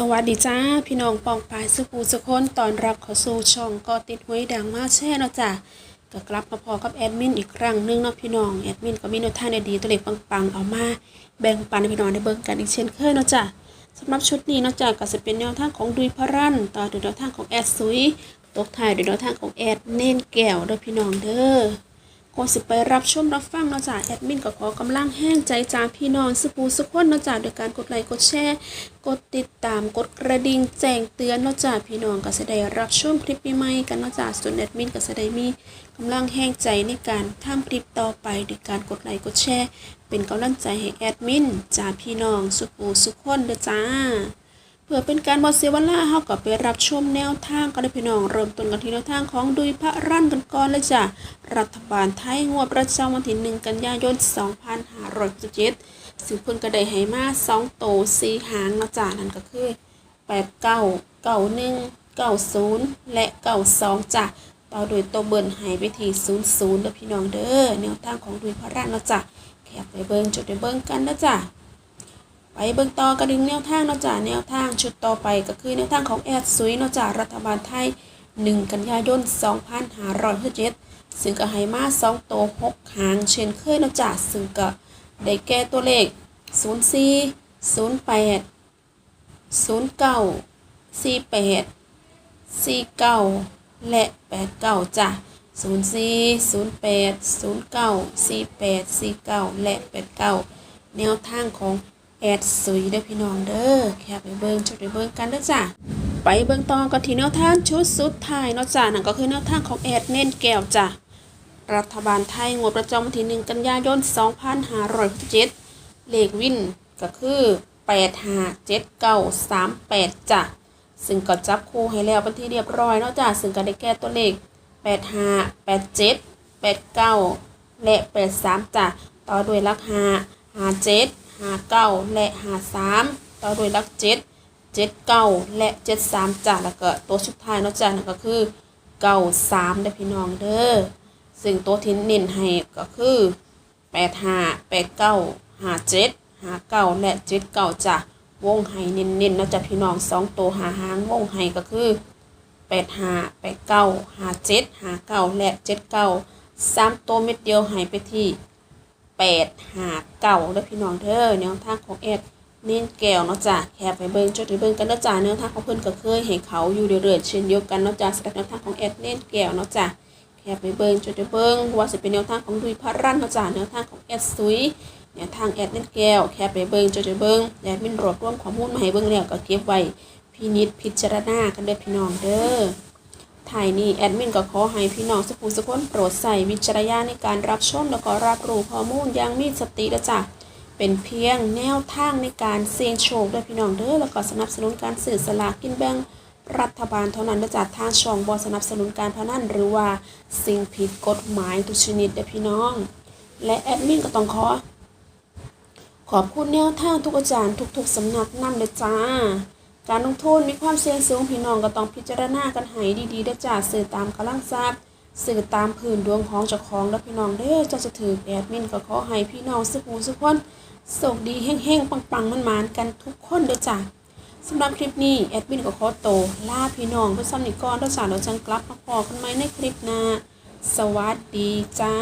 สวัสดีจ้า พี่น้องปองปายสุภูสุคนตอนรับเข้าสู่ช่องก็ติดหวยดังมาแช่เนาะจ้ะก็กลับมาพอกับแอดมินอีกครั้งหนึงเนาะพี่น้องแอดมินก็มีแนวทางดีๆตัวเล็กปังๆเอามาแบ่งปันให้พี่น้องได้เบิ่งกันอีกเช่นเคยเนาะจ้ะสำหรับชุดนี้เนาะจ้ะก็จะเป็นแนวทางของดุยพระรันต่อด้วยแนวทางของแอดซุยตกท้ายด้วยแนวทางของแอดเน่นแก้วเด้อพี่น้องเด้อ ก่อนสิไปรับชมรับฟังเนาะจ้ะแอดมินก็ขอกำลังแห้งใจจากพี่น้องสุปูสุกคนเนาะจ้ะโดยการกดไลค์กดแชร์กดติดตามกดกระดิ่งแจ้งเตือนเนาะจ้ะพี่น้องก็จะได้รับชมคลิปใหม่ๆกันเนาะจ้ะส่วนแอดมินก็จะได้มีกำลังแห้งใจในการทำคลิปต่อไปโดยการกดไลค์กดแชร์เป็นกำลังใจให้แอดมินจากพี่น้องสุปูสุกคนเด้อจ้า เพื่อเป็นการบอเสียเวลาเฮาก็ไปรับชมแนวทางกันเลยพี่น้อง เริ่มต้นกันที่แนวทางของดุยพระรั่นกันก่อนเลยจ้ะ รัฐบาลไทยงวดประจำวันที่ 1 กันยายน 2567ซึ่งเพิ่นก็ได้ให้มา2โตว4หางนะจ้ะนั่นก็คือ 89 91 90 และ 92จ้ะต่อโดยตัวเบิ่นให้ไปที่ 00เด้อพี่น้องเด้อแนวทางของดุยพระรั่นนะจ้ะแคปไปเบิ่งจดไปเบิ่งกันนะจ้ะ ไปเบิ่งต่อกันดึงแนวทางนาะจ้ะแนวทางชุดต่อไปก็คือแนวทางของแอดซุยนาะจ้ะรัฐบาลไทย 1 กันยายน 2567ซึ่งก็ให้มา2โตว6หางเช่นเคยนาะจ้ะซึ่งก็ได้แก่ตัวเลข 04 08 09 48 49 และ 89จ้ะ04 08 09 48 49 และ 89 แนวทางของ อดสุยเด้อพี่น้องเด้อแค่ไปเบิ่งจดไปเบิ่งกันเด้อจ้ะไปเบิ่งต่อกันที่แนวทางชุดสุดท้ายเนาะจ้ะนั่นก็คือแนวทางของแอดเน้นแก้วจ้ะรัฐบาลไทยงวดประจำวันที่1กันยายน2567เลขวินก็คือ857938จ้ะซึ่งก็จับคู่ให้แล้วเป็นที่เรียบร้อยเนาะจ้ะซึ่งก็ได้แก้ตัวเลข 85 87 89 และ 83จ้ะต่อด้วยหลัก5 57 หาเก้าและหาสามต่อโดยลักเจ็ดเจ็ดเก้าและเจ็ดสามจ้ะแล้วก็ตัวสุดท้ายนาะจ้ะนั่นก็คือเก้าสามได้พี่น้องเด้อซึ่งตัวที่เน้นให้ก็คือแปดห้าแปดเก้าหาเจ็ดหาเก้าและเจ็ดเก้าจ้ะวงไฮเน้นๆนนนะจ๊ะพี่น้องสองตัวหาหางวงไฮก็คือแปดหาแปดเก้าหาเจ็ดหาเก้าและเจ็ดเก้าสามตัวเม็ดเดียวไฮไปที่ 8 5 9เก่าด้อพี่น้องเด้อแนวทางของแอดเน้นแก้วเนาะจ้ะแคบไปเบิ่งจดไปเบิ่งกันเนาะจ้ะแนวทางของเพิ่อนก็เคยให้เขาอยู่เรื่อยๆเช่นเดียวกันเนาะจ้ะสำหรับแนวทางของแอดเน้นแก้วเนาะจ้ะแค่ไปเบิ่งจดไปเบิ่งว่าสิเป็นแนวทางของดุยพระรันเนาะจ้ะแนวทางของแอดซุยแนวทางแอดเล่นแก้วแค่ไปเบิ่งจดไปเบิ่งแอดมินรวบรวมข้อมูลมาให้เบิ่งแล้วก็เก็บไว้พินิจพิจารณากันเด้อพี่น้องเด้อ ถ่ายนี้แอดมินก็ขอให้พี่น้องสุขุสุขคนโปรดใส่วิจารณญาณในการรับชมแล้วก็รับรู้ข้อมูลอย่างมีสติเด้อจ้ะเป็นเพียงแนวทางในการเสี่ยงโชคด้อพี่น้องเด้อแล้วก็สนับสนุนการสื่อสลากกินแบ่งรัฐบาลเท่านั้นจากทางช่องบอสนับสนุนการพนันหรือว่าสิ่งผิดกฎหมายทุกชนิดเด้อพี่น้อง และแอดมินก็ต้องขอ ขอบคุณแนวทางทุกอาจารย์ทุกๆสำนักนำเด้อจ้า การลงทุนมีความเสี่ยงสูงพี่น้องก็ต้องพิจารณากันให้ดีๆด้จ้าสื่อตามกำลังทรัพย์สื่อตามพื้นดวงของเจ้าของและพี่น้องเด้อจ้าจะถือแอดมินก็ขอให้พี่น้องสุขูสุขคนโชคดีเฮงๆปังๆมันๆกันทุกคนเด้อจ้าสำหรับคลิปนี้แอดมินก็ขอโตวลาพี่น้องเพื่อซ้ำนิกรเราสารเราจังกลับมาพอกันไหมในคลิปหน้าสวัสดีจ้า